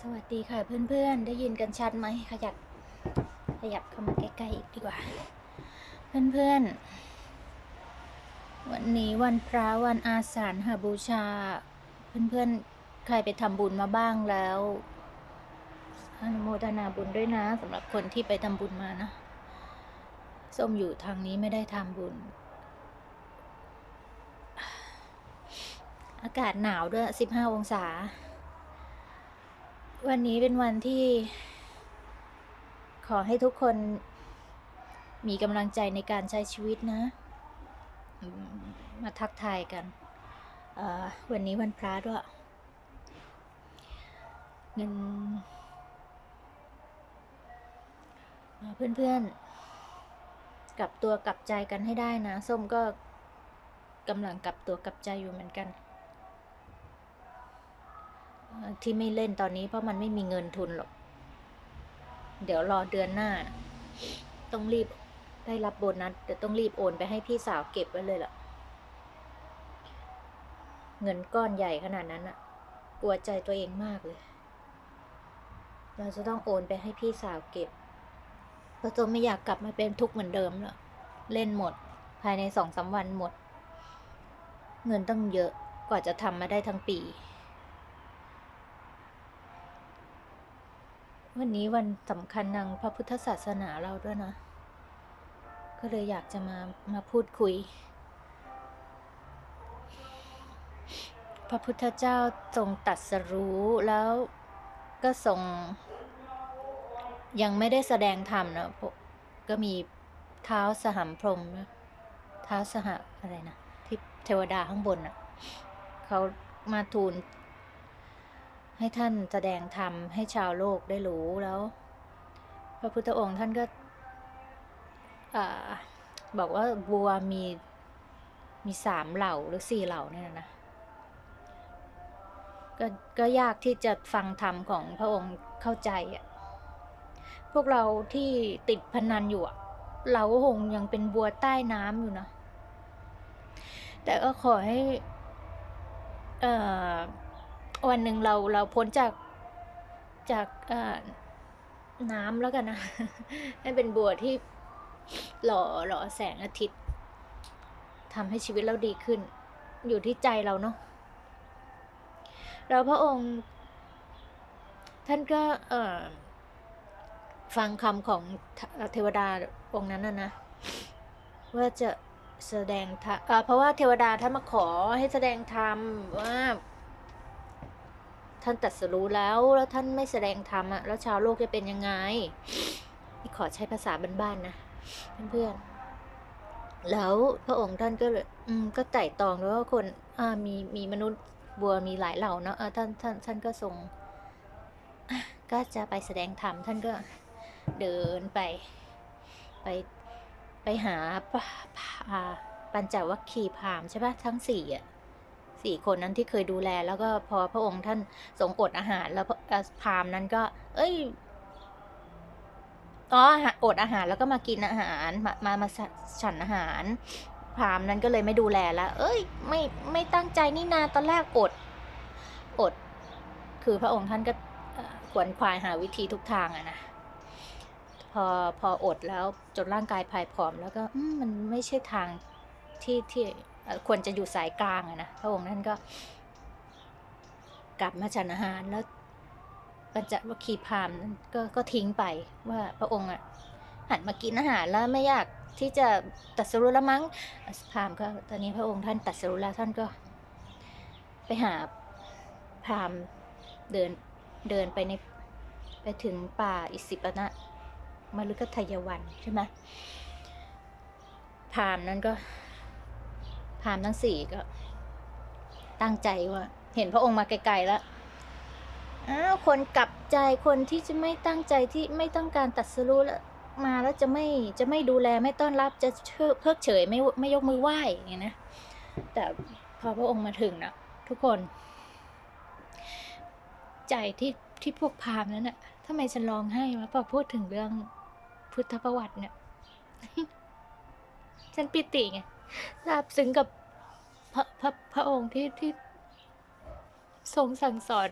สวัสดีค่ะเพื่อนๆ ได้ยินกันชัดไหมขยับขยับเข้ามาใกล้ๆอีกดีกว่า เพื่อนๆ วันนี้วันพระวันอาสาฬหบูชา เพื่อนๆ ใครไปทำบุญมาบ้างแล้วอนุโมทนาบุญด้วยนะสำหรับคนที่ไปทำบุญมานะส้มอยู่ทางนี้ไม่ได้ทำบุญ อากาศหนาวด้วย 15 องศา วันนี้เป็นวันที่ ขอให้ทุกคนมีกำลังใจในการใช้ชีวิตนะ มาทักทายกัน วันนี้วันพระด้วยเงินเพื่อนๆ กลับตัวกลับใจกันให้ได้นะ ส้มก็กำลังกลับตัวกลับใจอยู่เหมือนกัน ที่ไม่เล่นตอนนี้เพราะมันไม่มีเงินทุนหรอก เดี๋ยวรอเดือนหน้า ต้องรีบได้รับโบนัสเดี๋ยวต้องรีบโอนไปให้พี่สาวเก็บไว้เลยล่ะ เงินก้อนใหญ่ขนาดนั้นอะกลัวใจตัวเองมากเลย เราจะต้องโอนไปให้พี่สาวเก็บเพราะตัวไม่อยากกลับมาเป็นทุกข์เหมือนเดิมแล้วเล่นหมด ภายในสองสามวันหมด เงินต้องเยอะกว่าจะทำมาได้ทั้งปี วันนี้วันสำคัญทางพระพุทธศาสนาเราด้วยนะ ก็เลยอยากจะมามาพูดคุย พระพุทธเจ้าทรงตัดสรู้แล้วก็ทรง ยังไม่ได้แสดงธรรมนะก็มีเท้าสหัมพรหมนะเท้าสหอะไรนะที่เทวดาข้างบนน่ะเขามาทูล ให้ท่านแสดงธรรมให้ชาวโลกได้รู้แล้ว พระพุทธองค์ท่านก็อบอกว่าบัวมีมีสามเหล่าหรือสี่เหล่าเนี่ยนะกก็ยากที่จะฟังธรรมของพระองค์เข้าใจอะพวกเราที่ติดพนันอยู่อะเราก็คงยังเป็นบัวใต้น้ำอยู่นะแต่ก็ขอให้อ่อ วันหนึ่งเราเราพ้นจากจากน้ำแล้วกันนะให้เป็นบัวที่หล่อหล่อแสงอาทิตย์ทำให้ชีวิตเราดีขึ้น อยู่ที่ใจเราเนาะแล้วพระองค์ ท่านก็ฟังคำของเทวดาองค์นั้นนะนะว่าจะแสดงธรรมเพราะว่าเทวดาท่านมาขอให้แสดงธรรมว่า ท่านตัดสรู้แล้วแล้วท่านไม่แสดงธรรมอะแล้วชาวโลกจะเป็นยังไงนี่ขอใช้ภาษาบ้านๆนะเพื่อนๆแล้วพระองค์ท่านก็เลยอืมก็ไต่ตองด้วยว่าคนอ่ามีมีมนุษย์บัวมีหลายเหล่าเนาะท่านท่านท่านก็ทรงก็จะไปแสดงธรรมท่านก็เดินไปไปไปหาปัญจวัคคีย์พามใช่ปะทั้งสี่อะ สี่คนนั้นที่เคยดูแล แล้วก็พอพระองค์ท่านทรงอดอาหาร แล้วพราหมณ์นั้นก็ เอ้ยอ๋ออดอาหารแล้วก็มากินอาหาร มามามาฉันอาหาร พราหมณ์นั้นก็เลยไม่ดูแลแล้วเอ้ย ไม่ไม่ตั้งใจนี่นาตอนแรกอดอด คือพระองค์ท่านก็ขวนขวายหาวิธีทุกทางอะนะพอพออดแล้วจนร่างกายพายผอมแล้วก็มันไม่ใช่ทางที่ที่ ควรจะอยู่สายกลางอะนะพระองค์ท่านก็ กลับมาฉันอาหารแล้วปัญจวัคคีพามนั้นก็ก็ทิ้งไปว่าพระองค์อะหันมากินอาหารแล้วไม่อยากที่จะตัดสรู้แล้วมั้งพามก็ตอนนี้พระองค์ท่านตัดสรู้แล้วท่านก็ ไปหาพามเดินเดินไปในไปถึงป่าอิสิปนะมฤคทายวันใช่ไหมพามนั้นก็ พราหมณ์ทั้งสี่ก็ ตั้งใจว่า เห็นพระองค์มาไกลๆแล้วอ้าวคนกลับใจคนที่จะไม่ตั้งใจที่ไม่ต้องการตัดสรู้แล้วมาแล้วจะไม่จะไม่ดูแลไม่ต้อนรับจะเพิกเฉยไม่ไม่ยกมือไหว้อย่างเงี้ยนะแต่พอพระองค์มาถึงนะทุกคน ใจที่ที่พวกพามนั้นน่ะทำไมฉันร้องไห้วะพอพูดถึงเรื่องพุทธประวัติเนี่ย ฉันปิติไง ซาบซึ้งกับพระพระพระองค์ที่ที่ทรงสั่งสอน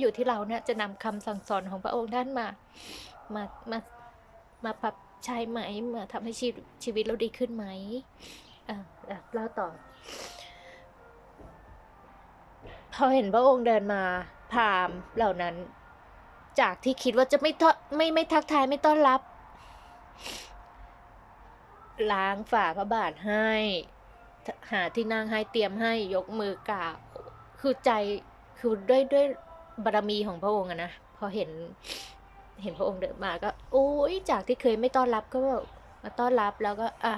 อยู่ที่เราเนี่ยจะนำคำสั่งสอนของพระองค์ท่านมา มามามาปรับใช้ไหมมาทำให้ชีวิตชีวิตเราดีขึ้นไหมอะอะเล่าต่อพอเห็นพระองค์เดินมาพามเหล่านั้น จากที่คิดว่าจะไม่ทอไม่ไม่ทักทายไม่ต้อนรับ ล้างฝ่าพระบาทให้ หาที่นั่งให้เตรียมให้ยกมือกราบคือใจคือด้วยด้วยบารมีของพระองค์อะนะพอเห็น เห็นพระองค์เดินมาก็โอ้ยจากที่เคยไม่ต้อนรับก็มาต้อนรับแล้วก็อะ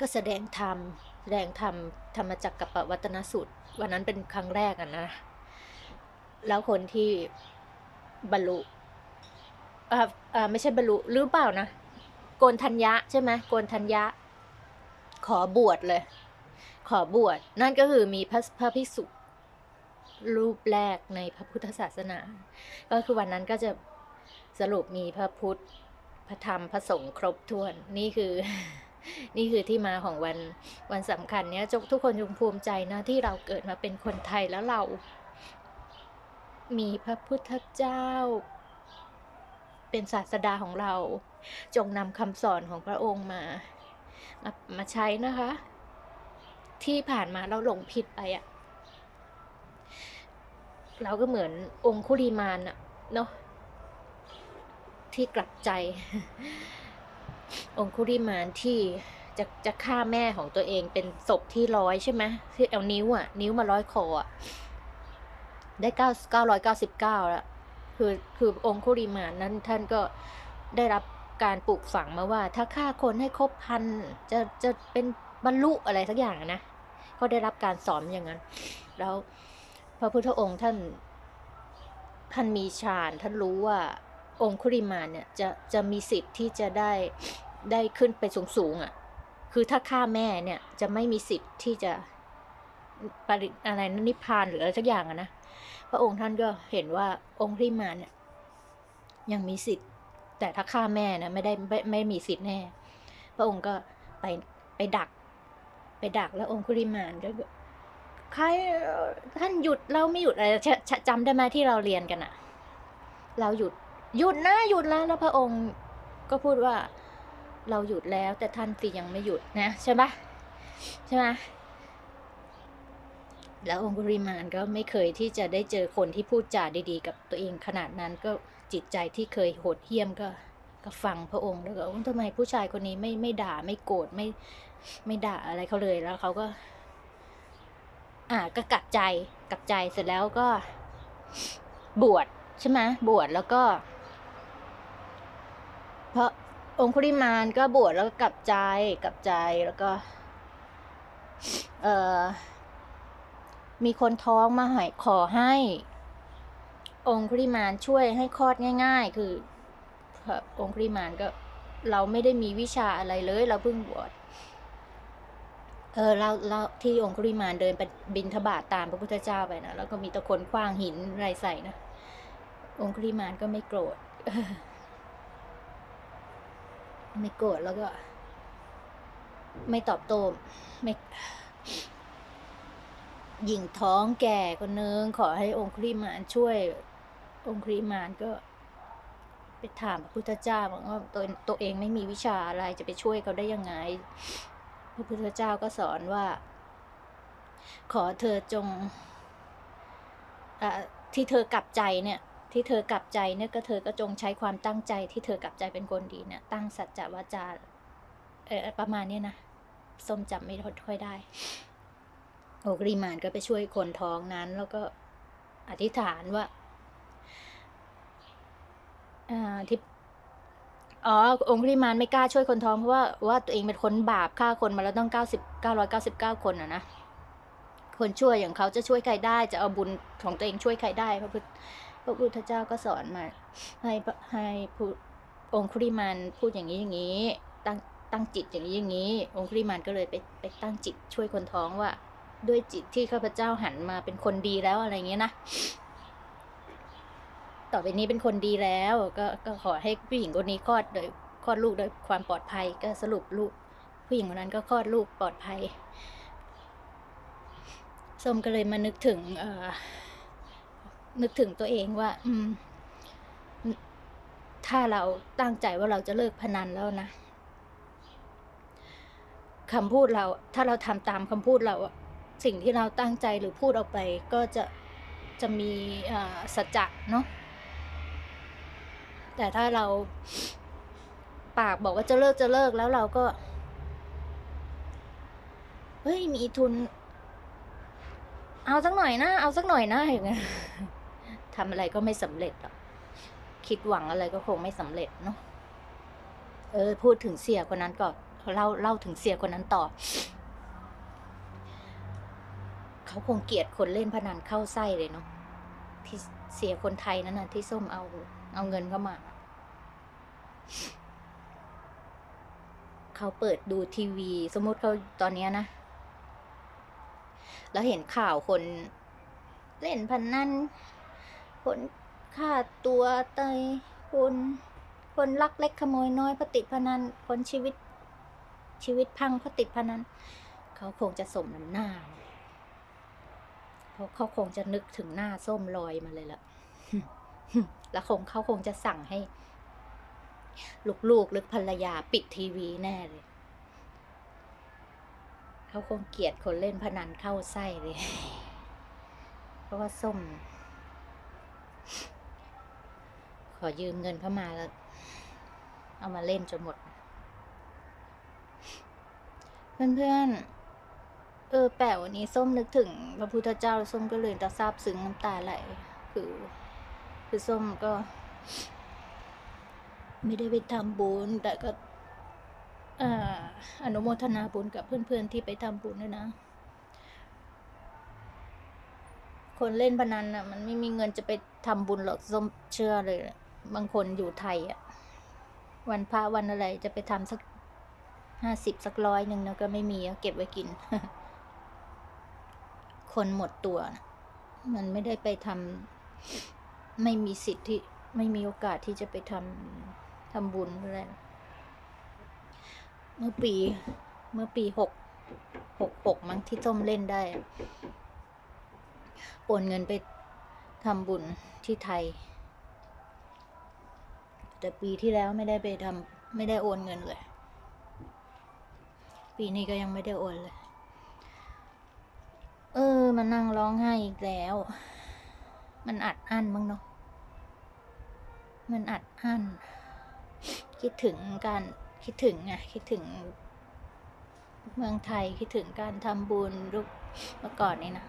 ก็แสดงธรรมแสดงธรรมธรรมจักรกับปวัตนสูตร วันนั้นเป็นครั้งแรกอะนะ แล้วคนที่บรรลุอ่าอ่าไม่ใช่บรรลุหรือเปล่านะ โกนทัญญะใช่ไหมโกนทัญญะ ขอบวชเลย ขอบวชนั่นก็คือมีพระพระภิกษุรูปแรกในพระพุทธศาสนา ก็คือวันนั้นก็จะสรุปมีพระพุทธ พระธรรม พระสงฆ์ครบถ้วน นี่คือ นี่คือที่มาของวันวันสำคัญเนี้ยทุกคนจงภูมิใจนะที่เราเกิดมาเป็นคนไทยแล้วเรา มีพระพุทธเจ้า เป็นศาสดาของเรา จงนำคำสอนของพระองค์มา มามาใช้นะคะ ที่ผ่านมาเราหลงผิดไปอะเราก็เหมือนองคุลีมานอะเนาะที่กลับใจ องคุลิมานที่จะจะฆ่าแม่ของตัวเองเป็นศพที่ร้อยใช่ไหมที่เอานิ้วอะนิ้วมาร้อยคออะได้เก้าเก้าร้อยเก้าสิบเก้าแล้ว คือคือองคุลิมานั้นท่านก็ได้รับการปลูกฝังมาว่า ถ้าฆ่าคนให้ครบพันจะจะเป็นบรรลุอะไรสักอย่างนะก็ได้รับการสอนอย่างนั้น แล้วพระพุทธองค์ท่านท่านมีฌานท่านรู้ว่าองคุริมานเนี่ยจะจะมีสิทธิ์ที่จะได้ได้ขึ้นไปสูงสูงอะ คือถ้าฆ่าแม่เนี่ยจะไม่มีสิทธิ์ที่จะปริอะไรนนิพพานหรืออะไรสักอย่างอะนะ พระองค์ท่านก็เห็นว่าองคุริมาเนี่ยยังมีสิทธิ์ แต่ถ้าฆ่าแม่นะไม่ได้ไม่ไม่มีสิทธิ์แน่ พระองค์ก็ไปไปดัก ไปดักแล้วองคุริมานก็ใครท่านหยุดเราไม่หยุดอะไรจำได้ไหมที่เราเรียนกันอะเราหยุดหยุดนะหยุดแล้วแล้วพระองค์ก็พูดว่าเราหยุดแล้วแต่ท่านสิยังไม่หยุดนะใช่ปะใช่ไหม แล้วองคุริมานก็ไม่เคยที่จะได้เจอคนที่พูดจาดีๆ กับตัวเองขนาดนั้นก็จิตใจที่เคยโหดเหี้ยมก็ก็ฟังพระองค์แล้วก็ทำไมผู้ชายคนนี้ไม่ไม่ด่าไม่โกรธไม่ไม่ด่าอะไรเขาเลยแล้วเขาก็ อ่าก็กลับใจกลับใจเสร็จแล้วก็ บวชใช่ไหมบวชแล้วก็เพราะองคุริมานก็บวชแล้วก็กลับใจกลับใจแล้วก็ เอ่อ มีคนท้องมาหายขอให้ องคุริมานช่วยให้คลอดง่าย ๆ คือองคุริมานก็เราไม่ได้มีวิชาอะไรเลย เราเพิ่งบวชเออเราเราที่องคุริมานเดินไปบินทบาทตามพระพุทธเจ้าไปนะแล้วก็มีตะคนคว้างหินอะไรใส่นะองคุริมานก็ไม่โกรธไม่โกรธแล้วก็ ไม่ตอบโต้ไม่ หญิงท้องแก่คนนึงขอให้องคุริมานช่วย องคุริมานก็ ไปถามพระพุทธเจ้าบอกว่าตัวตัวเองไม่มีวิชาอะไรจะไปช่วยเขาได้ยังไง พระพุทธเจ้าก็สอนว่า ขอเธอจงอที่เธอกลับใจเนี่ย ที่เธอกลับใจเนี่ยก็เธอก็จงใช้ความตั้งใจ ที่เธอกลับใจเป็นคนดีเนี่ยตั้งสัจจะวาจาเออประมาณนี้นะส้มจำไม่ค่อยได้ โอกรีมานก็ไปช่วยคนท้องนั้น แล้วก็อธิษฐานว่าอที่อ๋อ องค์ริมานไม่กล้าช่วยคนท้องเพราะว่าว่าตัวเองเป็นคนบาปฆ่าคนมาแล้วต้องเก้าสิบเก้าร้อยเก้าสิบเก้าคนอะนะ คนช่วยอย่างเขาจะช่วยใครได้จะเอาบุญของตัวเองช่วยใครได้พระพุทธพระพุทธเจ้าก็สอนมา ให้ให้ผู้องคุริมานพูดอย่างนี้อย่างนี้ ตั้งตั้งจิตอย่างนี้อย่างนี้ องคุริมานก็เลยไปไปตั้งจิตช่วยคนท้องว่า ด้วยจิตที่ข้าพเจ้าหันมาเป็นคนดีแล้วอะไรเงี้ยนะ ต่อไปนี้เป็นคนดีแล้ว ก็ก็ขอให้ผู้หญิงคนนี้คลอดโดยคลอดลูกโดยความปลอดภัย ก็สรุปลูก ผู้หญิงคนนั้นก็คลอดลูกปลอดภัยส้มก็เลยมานึกถึง เออนึกถึงตัวเองว่า อืม ถ้าเราตั้งใจว่าเราจะเลิกพนันแล้วนะคำพูดเรา ถ้าเราทำตามคำพูดเรา สิ่งที่เราตั้งใจหรือพูดออกไปก็จะจะมีสัจจะเนาะแต่ถ้าเราปากบอกว่าจะเลิกจะเลิกแล้วเราก็ เฮ้ย มีทุน เอาสักหน่อยนะ เอาสักหน่อยนะอย่างเงี้ยทำอะไรก็ไม่สำเร็จหรอกคิดหวังอะไรก็คงไม่สำเร็จเนาะเออ พูดถึงเสียคนนั้นก่อนเล่าเล่าถึงเสียคนนั้นต่อ เขาคงเกลียดคนเล่นพนันเข้าไส้เลยเนาะที่เสียคนไทยนั่นน่ะที่ส้มเอา เอาเงินเข้ามา เขาเปิดดูทีวี สมมติเขาตอนนี้นะ แล้วเห็นข่าวคนเล่นพนันคนฆ่าตัวเตยคนคนลักเล็กขโมยน้อยพระติดพนันคนชีวิตชีวิตพังเพราะติดพนันเขาคงจะสมน้ำหน้า เพราะเขาคงจะนึกถึงหน้าส้มลอยมาเลยล่ะแล้วคงเขาคงจะสั่งให้ ลูกๆหรือภรรยาปิดทีวีแน่เลยเขาคงเกลียดคนเล่นพนันเข้าไส้เลย เพราะว่าส้ม ขอยืมเงินเข้ามาแล้ว เอามาเล่นจนหมด เพื่อนๆ เออแปลวันนี้ส้มนึกถึงพระพุทธเจ้าส้มก็เลยตะซาบซึ้งน้ำตาไหลคือ คือส้มก็ ไม่ได้ไปทำบุญแต่ก็ออนุโมทนาบุญกับเพื่อนๆที่ไปทำบุญด้วยนะ คนเล่นพนันอะ มันไม่มีเงินจะไปทำบุญหรอกส้มเชื่อเลย บางคนอยู่ไทยอะ วันพระวันอะไรจะไปทำสักห้าสิบสักร้อยหนึ่งนะก็ไม่มีเก็บไว้กิน คนหมดตัว มันไม่ได้ไปทำไม่มีสิทธิ์ที่ไม่มีโอกาสที่จะไปทำทำบุญอะไรเมื่อปีเมื่อปีหกหกหกมั้งที่ส้มเล่นได้โอนเงินไปทำบุญที่ไทย แต่ปีที่แล้วไม่ได้ไปทำไม่ได้โอนเงินเลย ปีนี้ก็ยังไม่ได้โอนเลย เออมานั่งร้องไห้อีกแล้ว มันอัดอั้นมั้งเนาะ มันอัดอั้น คิดถึงการคิดถึงอะคิดถึง เมืองไทยคิดถึงการทำบุญรูปเมื่อก่อนนี่นะ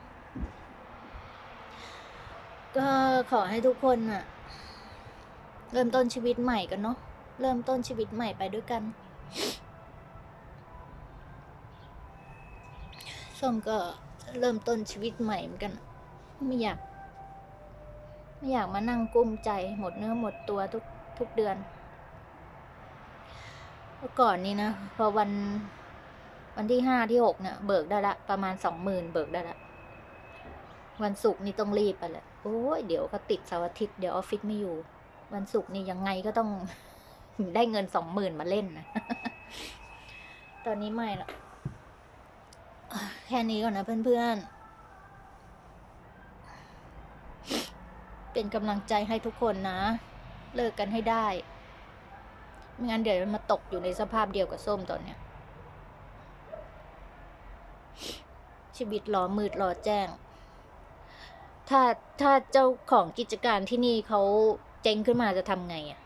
ก็ขอให้ทุกคนอะเริ่มต้นชีวิตใหม่กันเนาะ เริ่มต้นชีวิตใหม่ไปด้วยกันส้มก็ เริ่มต้นชีวิตใหม่เหมือนกัน ไม่อยาก ไม่อยากมานั่งกุ้มใจหมดเนื้อหมดตัวทุกทุกเดือนเมื่อก่อนนี้นะพอวันวันที่ห้าที่หกเนี่ยเบิกได้ละ ประมาณสองหมื่นเบิกได้ละ วันศุกร์นี่ต้องรีบไปแหละโอ้ยเดี๋ยวก็ติดเสาร์อาทิตย์เดี๋ยวออฟฟิศไม่อยู่ วันศุกร์นี่ยังไงก็ต้องได้เงินสองหมื่นมาเล่นนะ ตอนนี้ไม่ละ แค่นี้ก่อนนะเพื่อนๆ เป็นกำลังใจให้ทุกคนนะ เลิกกันให้ได้ ไม่งั้นเดี๋ยวมันมาตกอยู่ในสภาพเดียวกับส้มตอนเนี้ย ชีวิตรอมืดรอแจ้ง ถ้าถ้าเจ้าของกิจการที่นี่เขาเจ๊งขึ้นมาจะทำไงอะ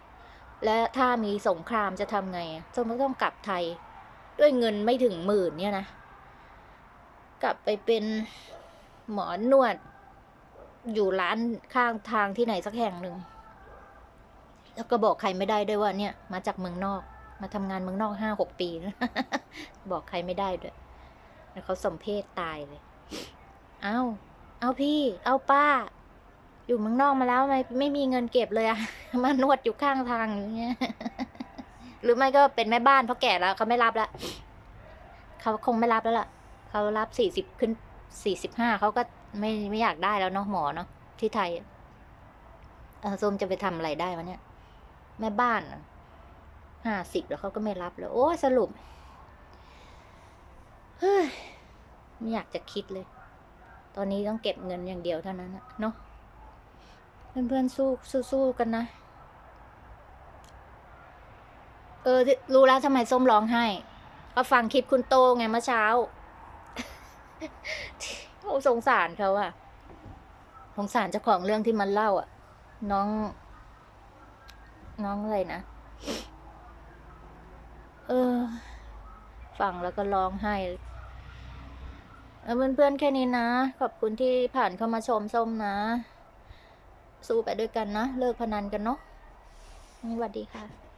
และถ้ามีสงครามจะทำไงอะส้มก็ต้องกลับไทย ด้วยเงินไม่ถึงหมื่นเนี่ยนะ กลับไปเป็นหมอนวด อยู่ร้านข้างทางที่ไหนสักแห่งหนึ่ง แล้วก็บอกใครไม่ได้ด้วยว่าเนี่ย มาจากเมืองนอก มาทำงานเมืองนอกห้าหกปีนะบอกใครไม่ได้ด้วยแล้วเขาสมเพศตายเลย เอาเอาพี่ เอาป้า อยู่เมืองนอกมาแล้วทำไมไม่มีเงินเก็บเลยอะมานวดอยู่ข้างทางอย่างเงี้ย หรือไม่ก็เป็นแม่บ้านเพราะแก่แล้วเขาไม่รับแล้วเขาคงไม่รับแล้วล่ะ เขารับสี่สิบขึ้นสี่สิบห้าเขาก็ไม่ไม่อยากได้แล้วเนาะหมอเนาะที่ไทยอะเออส้มจะไปทำอะไรได้วะเนี่ย แม่บ้านห้าสิบแล้วเขาก็ไม่รับแล้ว โอ้สรุปเฮ้ยไม่อยากจะคิดเลย ตอนนี้ต้องเก็บเงินอย่างเดียวเท่านั้นนะเนาะเพื่อนๆสู้สู้กันนะ เออ รู้แล้วทำไมส้มร้องไห้ ก็ฟังคลิปคุณโตไงเมื่อเช้า โอ้สงสารเขาอะสงสารเจ้าของเรื่องที่มันเล่าอะน้อง น้องอะไรนะ เออ ฟังแล้วก็ร้องไห้เออเพื่อนๆแค่นี้นะ ขอบคุณที่ผ่านเข้ามาชมส้มนะ สู้ไปด้วยกันนะ เลิกพนันกันเนาะสวัสดีค่ะ